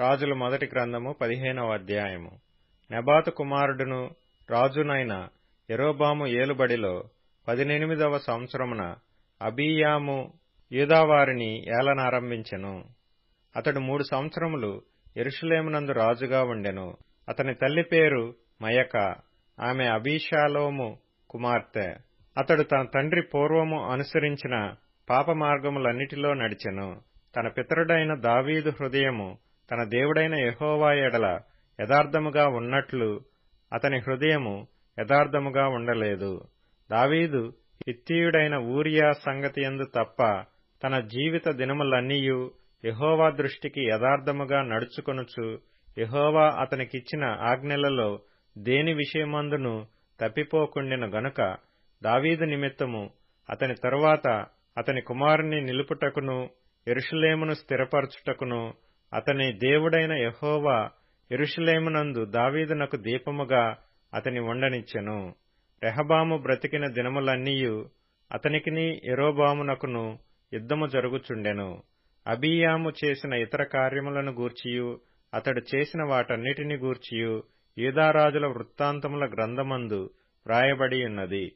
రాజుల మొదటి గ్రంథము పదిహేనవ అధ్యాయము. నెబాతు కుమారుడును రాజునైన ఎరోబాము ఏలుబడిలో పదినెనిమిదవ సంవత్సరమున అబీయాము యూదావారిని ఏలనారంభించెను. అతడు మూడు సంవత్సరములు ఎరుషులేమునందు రాజుగా ఉండెను. అతని తల్లి పేరు మయక ఆమె అబీషాలోము కుమార్తె. అతడు తన తండ్రి పూర్వము అనుసరించిన పాప మార్గములన్నిటిలో నడిచెను. తన పితరుడైన దావీదు హృదయము తన దేవుడైన యహోవా ఎడల యథార్థముగా ఉన్నట్లు అతని హృదయము యథార్థముగా ఉండలేదు. దావీదు హిత్తీయుడైన ఊరియా సంగతియందు తప్ప తన జీవిత దినములన్నీయు యహోవా దృష్టికి యథార్థముగా నడుచుకొనుచు యహోవా అతనికిచ్చిన ఆజ్ఞలలో దేని విషయమందును తప్పిపోకుండెను గనుక దావీదు నిమిత్తము అతని తరువాత అతని కుమారుని నిలుపుటకును ఎరుషులేమును స్థిరపరచుటకును అతని దేవుడైన యహోవా ఎరుషలేమునందు దావీదునకు దీపముగా అతని ఉండనిచ్చెను రెహబాము బ్రతికిన దినములన్నీయు అతనికిని ఎరోబామునకును యుద్ధము జరుగుచుండెను. అబీయాము చేసిన ఇతర కార్యములను గూర్చియు అతడు చేసిన వాటన్నిటిని గూర్చియు యూదారాజుల వృత్తాంతముల గ్రంథమందు వ్రాయబడియున్నది.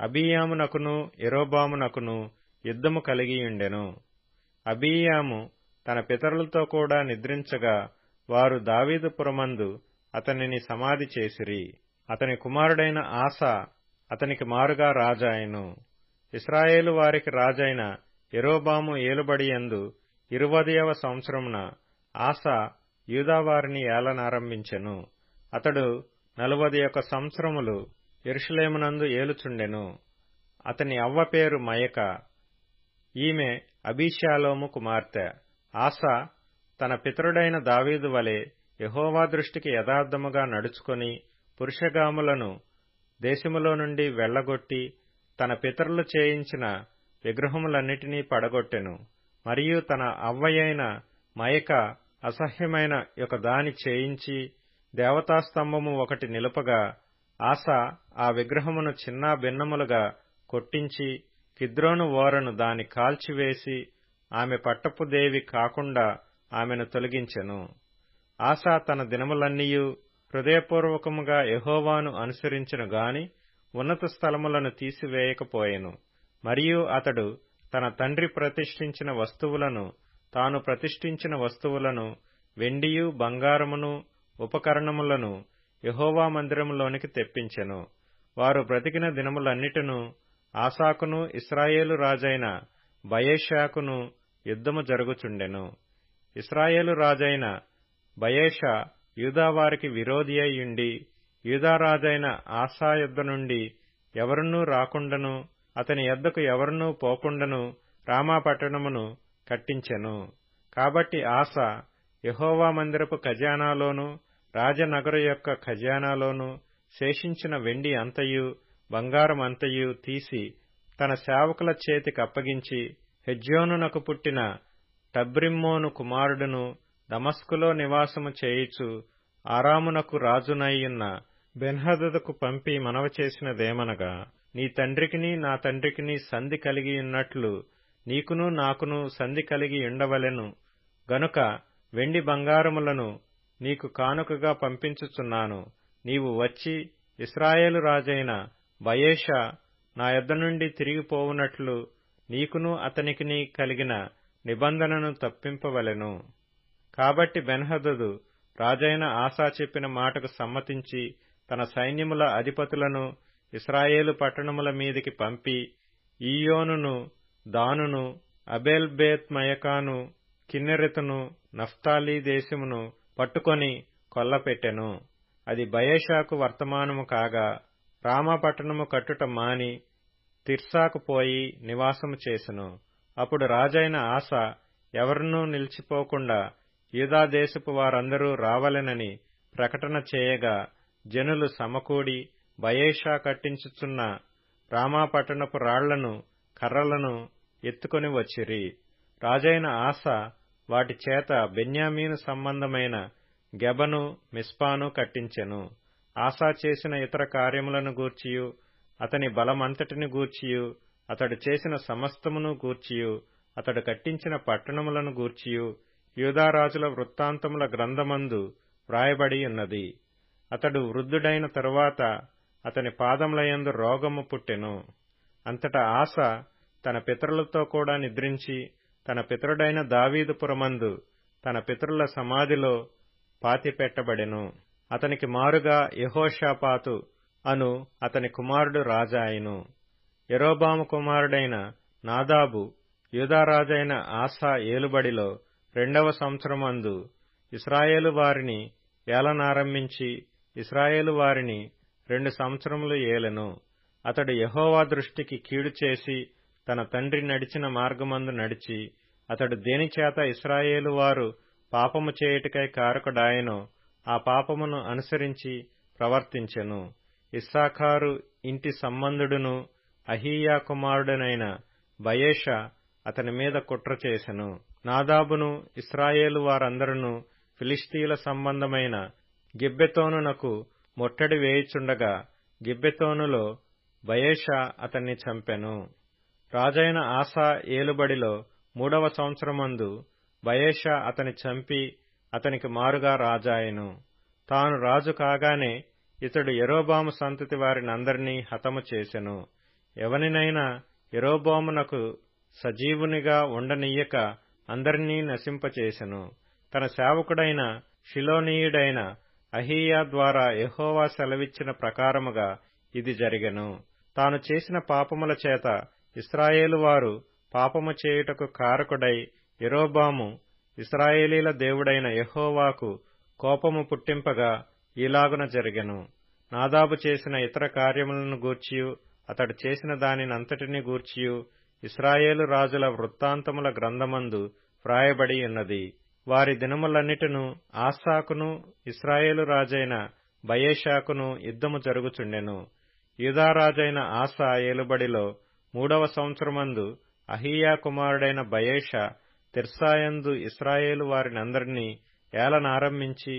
అబీయామునకును ఎరోబామునకును యుద్ధము కలిగియుండెను. అబీయాము తన పితరులతో కూడా నిద్రించగా వారు దావీదుపురమందు అతనిని సమాధి చేసిరి. అతని కుమారుడైన ఆస అతనికి మారుగా రాజాయను ఇస్రాయేలు వారికి రాజైన ఎరోబాము ఏలుబడియందు ఇరువదయవ సంవత్సరమున ఆస యూదావారిని ఏలనారంభించెను. అతడు నలువది ఒక సంవత్సరములు ఎరుషులేమునందు ఏలుచుండెను. అతని అవ్వ పేరు మయక. ఈమె అబీషాలోము కుమార్తె. ఆస తన పితరుడైన దావీదు వలె యహోవా దృష్టికి యథార్థముగా నడుచుకొని పురుషగాములను దేశములో నుండి వెళ్ళగొట్టి తన పితరులు చేయించిన విగ్రహములన్నిటినీ పడగొట్టెను. మరియు తన అవ్వయైన మయక అసహ్యమైన ఒక దాని చేయించి దేవతాస్తంభము ఒకటి నిలుపగా ఆశ ఆ విగ్రహమును చిన్నా భిన్నములుగా కొట్టించి కిద్రోను ఓరను దాని కాల్చివేసి ఆమె పట్టపు దేవి కాకుండా ఆమెను తొలగించెను. ఆశా తన దినములన్నీయు హృదయపూర్వకముగా యహోవాను అనుసరించను గాని ఉన్నత స్థలములను తీసివేయకపోయెను. మరియు అతడు తన తండ్రి ప్రతిష్ఠించిన వస్తువులను తాను ప్రతిష్ఠించిన వస్తువులను వెండియు బంగారమును ఉపకరణములను యహోవా మందిరములోనికి తెప్పించెను. వారు బ్రతికిన దినములన్నిటినూ ఆసాకును ఇస్రాయేలు రాజైన బయేషాకును యుద్ధము జరుగుచుండెను. ఇస్రాయేలు రాజైన బయేష యూదావారికి విరోధి అయ్యుండి యూదారాజైన ఆశా యుద్ధ నుండి ఎవరునూ రాకుండను అతని యొద్దకు ఎవరునూ పోకుండను రామాపట్టణమును కట్టించెను. కాబట్టి ఆశ యహోవా మందిరపు ఖజానాలోను రాజనగర యొక్క ఖజానాలోను శేషించిన వెండి అంతయు బంగారం అంతయు తీసి తన సేవకుల చేతికి అప్పగించి హెజ్యోనునకు పుట్టిన టబ్రిమ్మోను కుమారుడును దమస్కులో నివాసము చేయిచు ఆరామునకు రాజునయ్యున్న బెన్హదకు పంపి మనవ చేసినదేమనగా నీ తండ్రికిని నా తండ్రికిని సంధి కలిగి ఉన్నట్లు నీకును నాకును సంధి కలిగి ఉండవలెను. గనుక వెండి బంగారములను నీకు కానుకగా పంపించుచున్నాను. నీవు వచ్చి ఇస్రాయేలు రాజైన బయేషా నా యొద్ద నుండి తిరిగిపోవునట్లు నీకును అతనికిని కలిగిన నిబంధనను తప్పింపవలెను. కాబట్టి బెన్హదదు రాజైన ఆశా చెప్పిన మాటకు సమ్మతించి తన సైన్యముల అధిపతులను ఇస్రాయేలు పట్టణముల మీదికి పంపి ఈయోనును దానును అబేల్ బేత్ మయకాను కిన్నెరెతును నఫ్తాలీ దేశమును పట్టుకొని కొల్లపెట్టెను. అది బయేషాకు వర్తమానము కాగా రామపట్టణము కట్టుట మాని తిర్సాకు పోయి నివాసము చేసెను. అప్పుడు రాజైన ఆశ ఎవరినూ నిలిచిపోకుండా యూదాదేశపు వారందరూ రావలెనని ప్రకటన చేయగా జనులు సమకూడి బయేషా కట్టించుచున్న రామాపట్టణపు రాళ్ళను కర్రలను ఎత్తుకొని వచ్చిరి. రాజైన ఆశ వాటి చేత బెన్యామీను సంబంధమైన గెబను మిస్పాను కట్టించెను. ఆశా చేసిన ఇతర కార్యములను గూర్చియు అతని బలమంతటిని గూర్చియు అతడు చేసిన సమస్తమును గూర్చియు అతడు కట్టించిన పట్టణములను గూర్చియు యూదారాజుల వృత్తాంతముల గ్రంథమందు వ్రాయబడి ఉన్నది. అతడు వృద్ధుడైన తరువాత అతని పాదములయందు రోగము పుట్టెను. అంతటా ఆశ తన పితరులతో కూడా నిద్రించి తన పితరుడైన దావీదుపురమందు తన పితరుల సమాధిలో పాతిపెట్టబడెను. అతనికి మారుగా యహోషాపాతు అను అతని కుమారుడు రాజాయను ఎరోబాము కుమారుడైన నాదాబు యూదారాజైన ఆసా ఏలుబడిలో రెండవ సంవత్సరమందు ఇస్రాయేలు వారిని ఏలనారంభించి ఇస్రాయేలు వారిని రెండు సంవత్సరములు ఏలెను. అతడు యహోవా దృష్టికి కీడు చేసి తన తండ్రి నడిచిన మార్గమందు నడిచి అతడు దేనిచేత ఇస్రాయేలు వారు పాపము చేయుటకై కారకుడాయనో ఆ పాపమును అనుసరించి ప్రవర్తించెను. ఇస్సాఖారు ఇంటి సంబంధుడును అహీయా కుమారుడనైన బయేష అతని మీద కుట్ర చేసెను. నాదాబును ఇస్రాయేలు వారందరూ ఫిలిస్తీన్ల సంబంధమైన గిబ్బెతోనునకు ముట్టడి వేయుచుండగా గిబ్బెతోనులో బయేష అతన్ని చంపెను. రాజైన ఆసా ఏలుబడిలో మూడవ సంవత్సరమందు బయేష అతని చంపి అతనికి మారుగా రాజాయెను. తాను రాజు కాగానే ఇతడు ఎరోబాము సంతతి వారినందరినీ హతము చేసెను. ఎవనినైనా ఎరోబామునకు సజీవునిగా ఉండనీయక అందరినీ నశింపచేసెను. తన సేవకుడైన షిలోనీయుడైన అహీయా ద్వారా యహోవా సెలవిచ్చిన ప్రకారముగా ఇది జరిగెను. తాను చేసిన పాపముల చేత ఇస్రాయేలు వారు పాపము చేయుటకు కారకుడై ఎరోబాము ఇస్రాయేలీల దేవుడైన యహోవాకు కోపము పుట్టింపగా ఈలాగున జరిగెను. నాదాబు చేసిన ఇతర కార్యములను గూర్చియు అతడు చేసిన దానినంతటిని గూర్చియు ఇస్రాయేలు రాజుల వృత్తాంతముల గ్రంథమందు వ్రాయబడి ఉన్నది. వారి దినములన్నిటిను ఆస్సాకును ఇస్రాయేలు రాజైన బయేషాకును యుద్ధము జరుగుచుండెను. యూదారాజైన ఆసా ఏలుబడిలో మూడవ సంవత్సరమందు అహీయా కుమారుడైన బయేష తిర్సాయందు ఇస్రాయేలు వారినందరినీ ఏలనారంభించి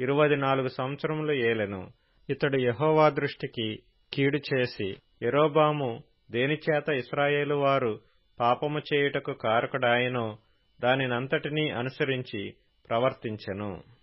ఇరవై నాలుగు సంవత్సరములు ఏలెను. ఇతడు యహోవా దృష్టికి కీడు చేసి ఎరోబాము దేనిచేత ఇస్రాయేలు వారు పాపము చేయుటకు కారకుడాయనో దానినంతటినీ అనుసరించి ప్రవర్తించెను.